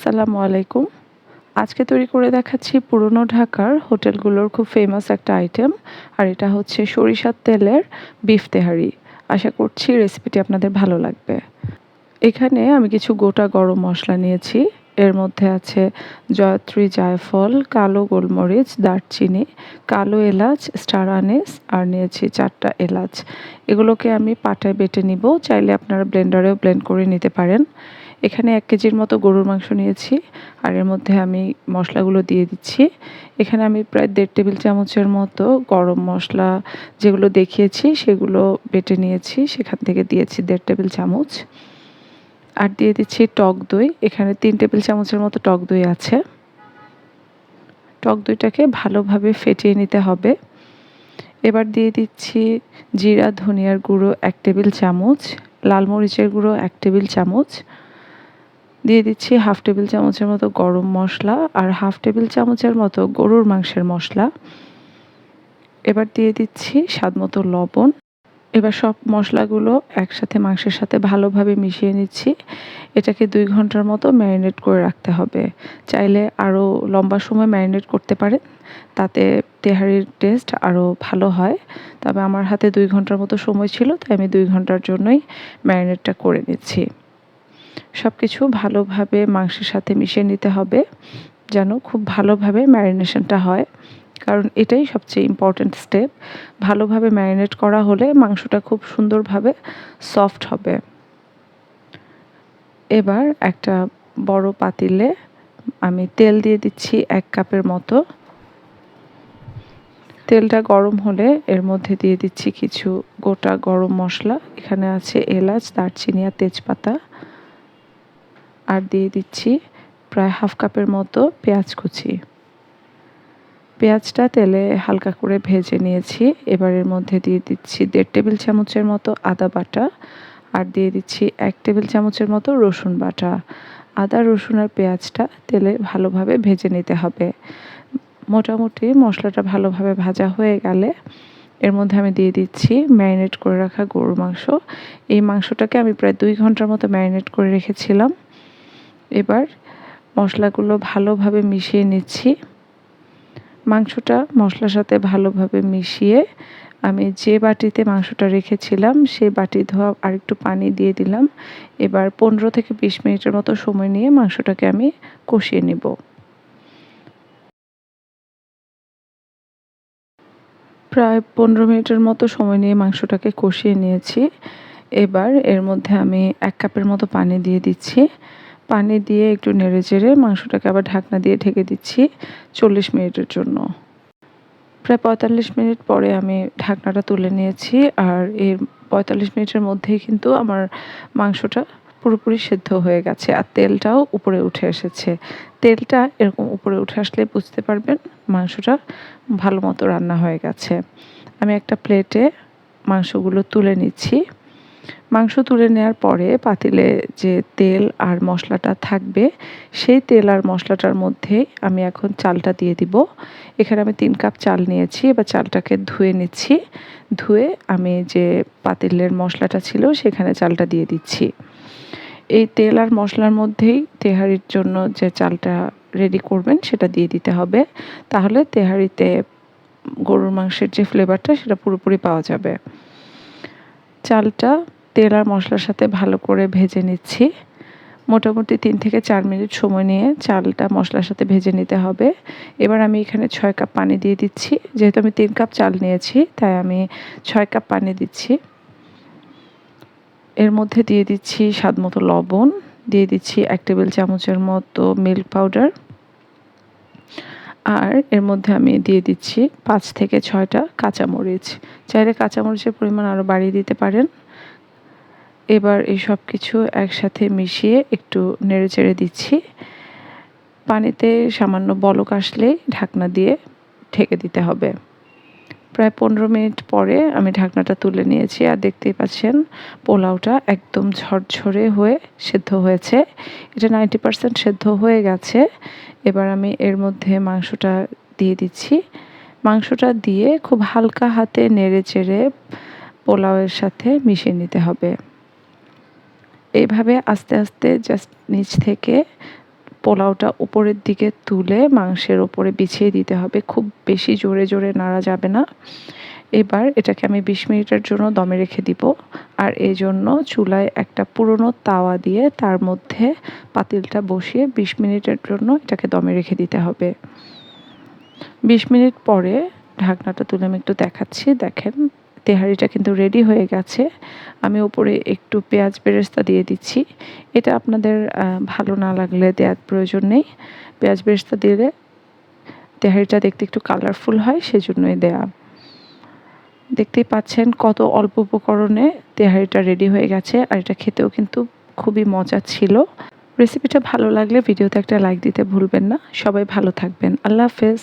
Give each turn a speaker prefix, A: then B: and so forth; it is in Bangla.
A: আসসালামু আলাইকুম। আজকে তৈরি করে দেখাচ্ছি পুরনো ঢাকার হোটেলগুলোর খুব ফেমাস একটা আইটেম আর এটা হচ্ছে সরিষার তেলের বিফ তেহারি। আশা করছি রেসিপিটি আপনাদের ভালো লাগবে। এখানে আমি কিছু গোটা গরম মশলা নিয়েছি। এর মধ্যে আছে জয়ত্রী জায়ফল, কালো গোলমরিচ, দারচিনি, কালো এলাচ স্টার আনিস আর নিয়েছি চারটা এলাচ। এগুলোকে আমি পাটায় বেটে নিব। চাইলে আপনারা ব্লেন্ডারেও ব্লেন্ড করে নিতে পারেন। এখানে এক কেজির মতো গরুর মাংস নিয়েছি, আর এর মধ্যে আমি মশলাগুলো দিয়ে দিচ্ছি। এখানে আমি প্রায় দেড় টেবিল চামচের মতো গরম মশলা যেগুলো দেখিয়েছি সেগুলো বেটে নিয়েছি, সেখান থেকে দিয়েছি দেড় টেবিল চামচ। আর দিয়ে দিচ্ছি টক দই, এখানে তিন টেবিল চামচের মতো টক দই আছে। টক দইটাকে ভালোভাবে ফেটিয়ে নিতে হবে। এবার দিয়ে দিচ্ছি জিরা, ধনিয়ার গুঁড়ো এক টেবিল চামচ, লাল মরিচের গুঁড়ো এক টেবিল চামচ দিয়ে দিচ্ছি হাফ টেবিল চামচের মতো গরম মশলা আর হাফ টেবিল চামচের মতো গরুর মাংসের মশলা। এবার দিয়ে দিচ্ছি স্বাদ মতো লবণ। এবার সব মশলাগুলো একসাথে মাংসের সাথে ভালোভাবে মিশিয়ে নিচ্ছি। এটাকে দুই ঘণ্টার মতো ম্যারিনেট করে রাখতে হবে। চাইলে আরও লম্বা সময় ম্যারিনেট করতে পারেন, তাতে তেহারির টেস্ট আরও ভালো হয়। তবে আমার হাতে দুই ঘণ্টার মতো সময় ছিল, তাই আমি দুই ঘণ্টার জন্যই ম্যারিনেটটা করে নিচ্ছি। সব কিছু ভালোভাবে মাংসের সাথে মিশিয়ে নিতে হবে, যেন খুব ভালোভাবে ম্যারিনেশনটা হয়। কারণ এটাই সবচেয়ে ইম্পর্ট্যান্ট স্টেপ ভালোভাবে ম্যারিনেট করা হলে মাংসটা খুব সুন্দরভাবে সফট হবে। এবার একটা বড় পাতিলে আমি তেল দিয়ে দিচ্ছি এক কাপের মতো। তেলটা গরম হলে এর মধ্যে দিয়ে দিচ্ছি কিছু গোটা গরম মশলা, এখানে আছে এলাচ, দারচিনি আর তেজপাতা। আর দিয়ে দিচ্ছি প্রায় হাফ কাপের মতো পেঁয়াজ কুচি। পেঁয়াজটা তেলে হালকা করে ভেজে নিয়েছি। এবার এর মধ্যে দিয়ে দিচ্ছি দেড় টেবিল চামচের মতো আদা বাটা আর দিয়ে দিচ্ছি এক টেবিল চামচের মতো রসুন বাটা। আদা, রসুন আর পেঁয়াজটা তেলে ভালোভাবে ভেজে নিতে হবে। মোটামুটি মশলাটা ভালোভাবে ভাজা হয়ে গেলে এর মধ্যে আমি দিয়ে দিচ্ছি ম্যারিনেট করে রাখা গরুর মাংস। এই মাংসটাকে আমি প্রায় দুই ঘণ্টার মতো ম্যারিনেট করে রেখেছিলাম। এবার মশলাগুলো ভালোভাবে মিশিয়ে নিচ্ছি। মাংসটা মশলার সাথে ভালোভাবে মিশিয়ে আমি যে বাটিতে মাংসটা রেখেছিলাম সেই বাটি ধোয়া আরেকটু পানি দিয়ে দিলাম। এবার পনেরো থেকে বিশ মিনিটের মতো সময় নিয়ে মাংসটাকে আমি কষিয়ে নেব। প্রায় পনেরো মিনিটের মতো সময় নিয়ে মাংসটাকে কষিয়ে নিয়েছি। এবার এর মধ্যে আমি এক কাপের মতো পানি দিয়ে দিচ্ছি। পানি দিয়ে একটু নেড়ে চেড়ে মাংসটাকে আবার ঢাকনা দিয়ে ঢেকে দিচ্ছি চল্লিশ মিনিটের জন্য। প্রায় পঁয়তাল্লিশ মিনিট পরে আমি ঢাকনাটা তুলে নিয়েছি আর এর পঁয়তাল্লিশ মিনিটের মধ্যেই কিন্তু আমার মাংসটা পুরোপুরি সেদ্ধ হয়ে গেছে আর তেলটাও উপরে উঠে এসেছে। তেলটা এরকম উপরে উঠে আসলে বুঝতে পারবেন মাংসটা ভালো মতো রান্না হয়ে গেছে। আমি একটা প্লেটে মাংসগুলো তুলে নিচ্ছি। মাংস তুলে নেওয়ার পরে পাতিলে যে তেল আর মশলাটা থাকবে, সেই তেল আর মশলাটার মধ্যে আমি এখন চালটা দিয়ে দিব। এখানে আমি তিন কাপ চাল নিয়েছি, এবার চালটাকে ধুয়ে নিচ্ছি। ধুয়ে আমি যে পাতিলের মশলাটা ছিল, সেখানে চালটা দিয়ে দিচ্ছি। এই তেল আর মশলার মধ্যেই তেহারির জন্য যে চালটা রেডি করবেন, সেটা দিয়ে দিতে হবে। তাহলে তেহারিতে গরুর মাংসের যে ফ্লেভারটা সেটা পুরোপুরি পাওয়া যাবে। চালটা তেল আর মশলার সাথে ভালো করে ভেজে নিচ্ছি। মোটামুটি তিন থেকে চার মিনিট সময় নিয়ে চালটা মশলার সাথে ভেজে নিতে হবে। এবার আমি এখানে ছয় কাপ পানি দিয়ে দিচ্ছি। যেহেতু আমি তিন কাপ চাল নিয়েছি, তাই আমি ছয় কাপ পানি দিচ্ছি। এর মধ্যে দিয়ে দিচ্ছি স্বাদ মতো লবণ, দিয়ে দিচ্ছি এক টেবিল চামচের মতো মিল্ক পাউডার আর এর মধ্যে আমি দিয়ে দিচ্ছি পাঁচ থেকে ছয়টা কাঁচামরিচ। চাইলে কাঁচামরিচের পরিমাণ আরও বাড়িয়ে দিতে পারেন। এবার এই সব কিছু একসাথে মিশিয়ে একটু নেড়ে চেড়ে দিচ্ছি। পানিতে সামান্য বলক আসলেই ঢাকনা দিয়ে ঢেকে দিতে হবে। প্রায় পনেরো মিনিট পরে আমি ঢাকনাটা তুলে নিয়েছি আর দেখতেই পাচ্ছেন পোলাওটা একদম ঝরঝরে হয়ে সেদ্ধ হয়েছে। এটা নাইনটি পারসেন্ট সেদ্ধ হয়ে গেছে। এবার আমি এর মধ্যে মাংসটা দিয়ে দিচ্ছি। মাংসটা দিয়ে খুব হালকা হাতে নেড়ে চেড়ে পোলাওয়ের সাথে মিশিয়ে নিতে হবে। এইভাবে আস্তে আস্তে জাস্ট নিচ থেকে পোলাওটা উপরের দিকে তুলে মাংসের ওপরে বিছিয়ে দিতে হবে। খুব বেশি জোরে জোরে নাড়া যাবে না। এবার এটাকে আমি বিশ মিনিটের জন্য দমে রেখে দিব। আর এই জন্য চুলায় একটা পুরনো তাওয়া দিয়ে তার মধ্যে পাতিলটা বসিয়ে বিশ মিনিটের জন্য এটাকে দমে রেখে দিতে হবে। বিশ মিনিট পরে ঢাকনাটা তুলে আমি একটু দেখাচ্ছি। দেখেন, তেহারিটা কিন্তু রেডি হয়ে গেছে। আমি উপরে একটু পেঁয়াজ বেরেস্তা দিয়ে দিচ্ছি। এটা আপনাদের ভালো না লাগলে দেওয়ার প্রয়োজন নেই। পেঁয়াজ বেরেস্তা দিলে তেহারিটা দেখতে একটু কালারফুল হয়, সেজন্যই দেয়া। দেখতেই পাচ্ছেন কত অল্প উপকরণে তেহারিটা রেডি হয়ে গেছে আর এটা খেতেও কিন্তু খুবই মজা ছিল। রেসিপিটা ভালো লাগলে ভিডিওতে একটা লাইক দিতে ভুলবেন না। সবাই ভালো থাকবেন। আল্লাহ হাফেজ।